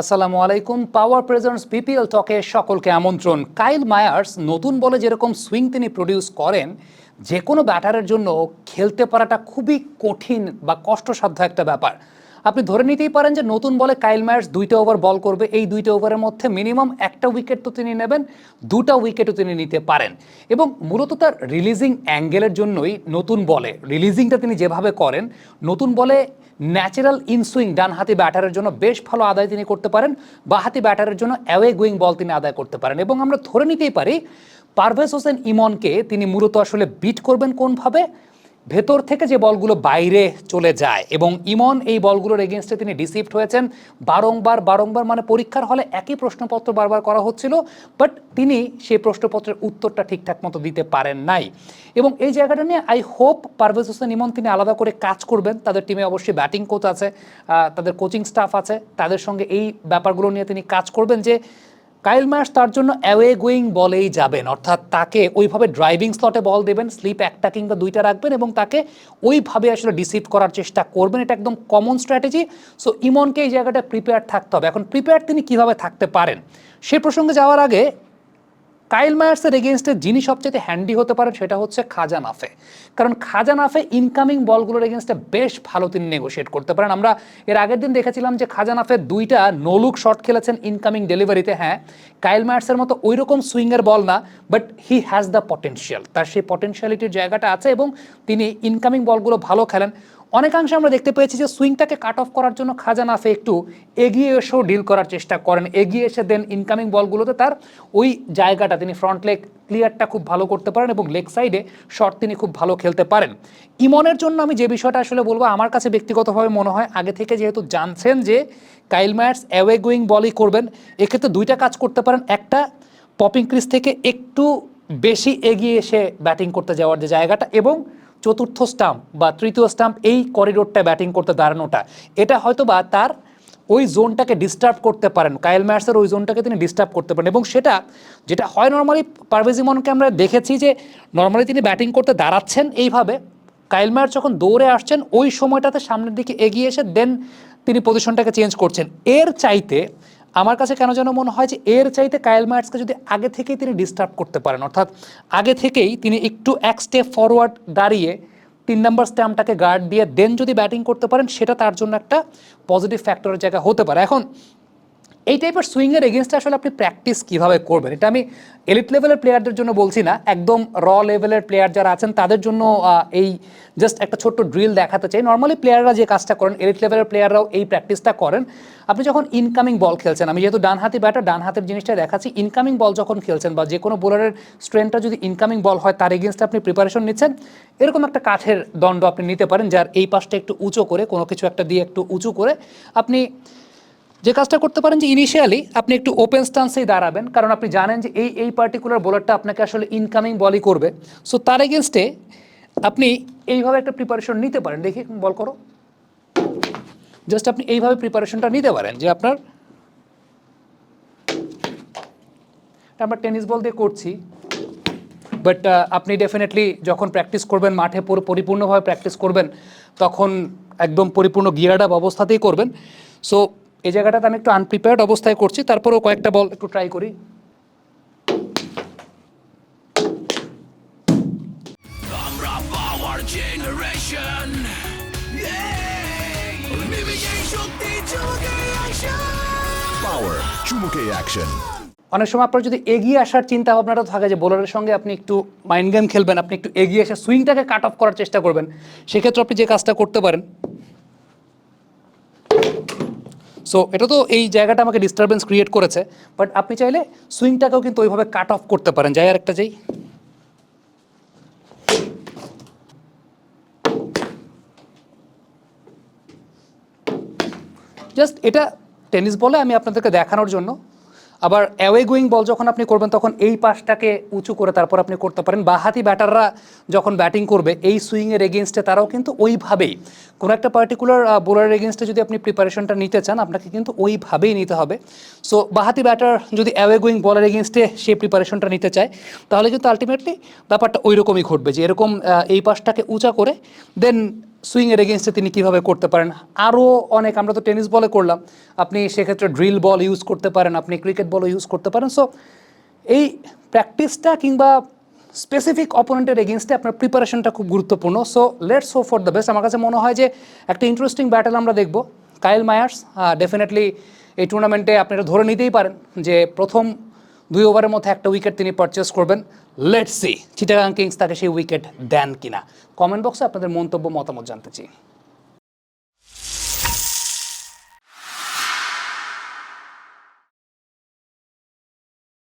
আসসালামু আলাইকুম পাওয়ার presents BPL টকে সকলকে আমন্ত্রণ। কাইল মায়ার্স নতুন বলে যেরকম সুইং তিনি প্রডিউস করেন, যে কোনো ব্যাটারের জন্য খেলতে পারাটা খুবই কঠিন বা কষ্টসাধ্য একটা ব্যাপার। আপনি ধরে নিতেই পারেন যে নতুন বলে কাইল মায়ার্স দুইটা ওভার বল করবে। এই দুইটা ওভারের মধ্যে মিনিমাম একটা উইকেট তো তিনি নেবেন, দুটা উইকেটও তিনি নিতে পারেন। এবং মূলত তার রিলিজিং অ্যাঙ্গেলের জন্যই নতুন বলে, রিলিজিংটা তিনি যেভাবে করেন, নতুন বলে ন্যাচারাল ইনসুইং ডান হাতি ব্যাটারের জন্য বেশ ভালো আদায় তিনি করতে পারেন বা হাতি ব্যাটারের জন্য অ্যাওয়ে গোয়িং বল তিনি আদায় করতে পারেন। এবং আমরা ধরে নিতেই পারি, পারভেজ হোসেন ইমনকে তিনি মূলত আসলে বিট করবেন কোনভাবে? ভেতর থেকে যে বলগুলো বাইরে চলে যায় এবং ইমন এই বলগুলোর এগেনস্টে তিনি ডিসিভড হয়েছেন। বারংবার বারংবার মানে পরীক্ষার হলে একই প্রশ্নপত্র বারবার করা হচ্ছিল বাট তিনি সেই প্রশ্নপত্রের উত্তরটা ঠিকঠাক মতো দিতে পারেন নাই। এবং এই জায়গাটা নিয়ে আই হোপ পারভেজ হোসেন, ইমন তিনি আলাদা করে কাজ করবেন। তাদের টিমে অবশ্যই ব্যাটিং কোচ আছে তাদের কোচিং স্টাফ আছে। তাদের সঙ্গে এই ব্যাপারগুলো নিয়ে তিনি কাজ করবেন যে কাইল মার্স তার জন্য অ্যাওয়ে গোয়িং বলেই যাবেন। অর্থাৎ তাকে ওইভাবে ড্রাইভিং স্লটে বল দেবেন, স্লিপ একটা কিংবা দুইটা রাখবেন এবং তাকে ওইভাবে আসলে ডিসিভ করার চেষ্টা করবেন। এটা একদম কমন স্ট্র্যাটেজি সো ইমনকে এই জায়গাটা প্রিপেয়ার থাকতে হবে। এখন প্রিপেয়ার তিনি কীভাবে থাকতে পারেন? সে প্রসঙ্গে যাওয়ার আগে কাইল মায়ার্সের এগেনস্টে যিনি সবচেয়ে হ্যান্ডি হতে পারেন সেটা হচ্ছে খাজা নাফে কারণ খাজা নাফে ইনকামিং বলগুলোর এগেনস্টে বেশ ভালো তিনি নেগোশিয়েট করতে পারেন। আমরা এর আগের দিন দেখেছিলাম যে খাজা নাফে দুইটা নোলুক শট খেলেছেন ইনকামিং ডেলিভারিতে হ্যাঁ। কাইল মায়ার্সের মতো ওই রকম সুইংয়ের বল না but he has the potential তার সেই পটেনশিয়ালিটির জায়গাটা আছে এবং তিনি ইনকামিং বলগুলো ভালো খেলেন। অনেকাংশে আমরা দেখতে পেয়েছি যে সুইংটাকে কাট অফ করার জন্য খাজা নাফে একটু এগিয়ে এসেও ডিল করার চেষ্টা করেন। এগিয়ে এসে দেন ইনকামিং বলগুলোতে তার ওই জায়গাটা তিনি ফ্রন্ট লেগ ক্লিয়ারটা খুব ভালো করতে পারেন এবং লেগ সাইডে শট তিনি খুব ভালো খেলতে পারেন। ইমনের জন্য আমি যে বিষয়টা আসলে বলব, আমার কাছে ব্যক্তিগতভাবে মনে হয় আগে থেকে যেহেতু জানছেন যে কাইল ম্যাটস অ্যাওয়ে গোয়িং বলই করবেন, এক্ষেত্রে দুইটা কাজ করতে পারেন। একটা, পপিং ক্রিজ থেকে একটু বেশি এগিয়ে এসে ব্যাটিং করতে যাওয়ার যে জায়গাটা এবং চতুর্থ স্টাম্প বা তৃতীয় স্টাম্প এই করিডোরটা ব্যাটিং করতে দাঁড়ানোটা। এটা হয়তো বা তার ওই জোনটাকে ডিস্টার্ব করতে পারেন। কায়েল ম্যাটসের ওই জোনটাকে তিনি ডিস্টার্ব করতে পারেন এবং সেটা যেটা হয় নর্মালি পারভেজ ইমনকে আমরা দেখেছি যে নর্মালি তিনি ব্যাটিং করতে দাঁড়াচ্ছেন এইভাবে। কাইল ম্যাচ যখন দৌড়ে আসছেন, ওই সময়টাতে সামনের দিকে এগিয়ে এসে দেন তিনি পজিশনটাকে চেঞ্জ করছেন। এর চাইতে আমার কাছে কেন যেন মনে হয় যে এর চাইতে কায়েল মায়ার্সকে যদি আগে থেকেই তিনি ডিস্টার্ব করতে পারেন, অর্থাৎ আগে থেকেই তিনি একটু এক স্টেপ ফরওয়ার্ড দাঁড়িয়ে তিন নম্বর স্ট্যাম্পটাকে গার্ড দিয়ে দেন যদি ব্যাটিং করতে পারেন, সেটা তার জন্য একটা পজিটিভ ফ্যাক্টরের জায়গা হতে পারে। এখন এই টাইপের সুইংয়ের এগেনস্টে আসলে আপনি প্র্যাকটিস কীভাবে করবেন? এটা আমি এলিট লেভেলের প্লেয়ারদের জন্য বলছি না, একদম র লেভেলের প্লেয়ার যারা আছেন, তাদের জন্য এই জাস্ট একটা ছোট্ট ড্রিল দেখাতে চাই। নর্মালি প্লেয়াররা যে কাজটা করেন এলিট লেভেলের প্লেয়াররাও এই প্র্যাকটিসটা করেন। আপনি যখন ইনকামিং বল খেলছেন, আমি যেহেতু ডান হাতি ব্যাটার ডান হাতের জিনিসটা দেখাচ্ছি ইনকামিং বল যখন খেলছেন বা যে কোনো বোলারের স্ট্রেনটা যদি ইনকামিং বল হয়, তার এগেনস্টে আপনি প্রিপারেশন নিচ্ছেন। এরকম একটা কাঠের দণ্ড আপনি নিতে পারেন, যার এই পাশটা একটু উঁচু করে, কোনো কিছু একটা দিয়ে একটু উঁচু করে, আপনি যে কাজটা করতে পারেন যে ইনিশিয়ালি আপনি একটু ওপেন স্টান্সেই দাঁড়াবেন, কারণ আপনি জানেন যে এই এই পার্টিকুলার বোলারটা আপনাকে আসলে ইনকামিং বলই করবে। সো তার এগেনস্টে আপনি এইভাবে একটা প্রিপারেশন নিতে পারেন। দেখি বল করো। জাস্ট আপনি এইভাবে প্রিপারেশনটা নিতে পারেন যে আপনার আমরা টেনিস বল দিয়ে করছি বাট আপনি ডেফিনেটলি যখন প্র্যাকটিস করবেন, মাঠে পুরো পরিপূর্ণভাবে প্র্যাকটিস করবেন, তখন একদম পরিপূর্ণ গিয়ার্ড আপ অবস্থাতেই করবেন। সো এই জায়গাটাতে আমি একটু আনপ্রিপেয়ার্ড অবস্থায় করছি তারপরেও কয়েকটা বল একটু ট্রাই করি। আমরা পাওয়ার জেনারেশন বিবেকের শক্তি চোখে আসা Power চুমুকে অ্যাকশন অনেক সময় আপনার যদি এগিয়ে আসার চিন্তা ভাবনাটা থাকে যে বোলারের সঙ্গে আপনি একটু মাইন্ড গেম খেলবেন আপনি একটু এগিয়ে এসে সুইংটাকে কাট অফ করার চেষ্টা করবেন সেক্ষেত্রে আপনি যে কাজটা করতে পারেন সো এটা তো এই জায়গাটা আমাকে ডিস্টারবেন্স ক্রিয়েট করেছে বাট আপনি চাইলে সুইংটাকেও কিন্তু ওইভাবে কাট অফ করতে পারেন। যাই আর একটা যাই। জাস্ট এটা টেনিস বলে আমি আপনাদেরকে দেখানোর জন্য আবার অ্যাওয়ে গোয়িং বল যখন আপনি করবেন, তখন এই পাশটাকে উঁচু করে তারপর আপনি করতে পারেন। বাহাতি ব্যাটাররা যখন ব্যাটিং করবে, এই সুইংয়ের এগেনস্টে তারাও কিন্তু ওইভাবেই, কোনো একটা পার্টিকুলার বোলারের এগেনস্টে যদি আপনি প্রিপারেশনটা নিতে চান, আপনাকে কিন্তু ওইভাবেই নিতে হবে। সো বাহাতি ব্যাটার যদি অ্যাওয়ে গোয়িং বলের এগেনস্টে সে প্রিপারেশনটা নিতে চায়, তাহলে কিন্তু আলটিমেটলি ব্যাপারটা ওই রকমই ঘটবে যে এরকম এই পাশটাকে উঁচা করে দেন সুইংয়ের এগেনস্টে তিনি কীভাবে করতে পারেন? আরও অনেক, আমরা তো টেনিস বলে করলাম। আপনি সেক্ষেত্রে ড্রিল বল ইউজ করতে পারেন, আপনি ক্রিকেট বলও ইউজ করতে পারেন। সো এই প্র্যাকটিসটা কিংবা স্পেসিফিক অপোনেন্টের এগেনস্টে আপনার প্রিপারেশনটা খুব গুরুত্বপূর্ণ। So let's hope for the best আমার কাছে মনে হয় যে একটা ইন্টারেস্টিং ব্যাটেল আমরা দেখব। কাইল মায়ার্স ডেফিনেটলি এই টুর্নামেন্টে আপনি এটা ধরে নিতেই পারেন যে প্রথম দুই ওভারের মধ্যে একটা উইকেট তিনি পারচেস করবেন। লেটস সি চিটাগাং কিংস তাকে সেই উইকেট দেন কিনা। কমেন্ট বক্সে আপনাদের মন্তব্য মতামত জানতে চাই।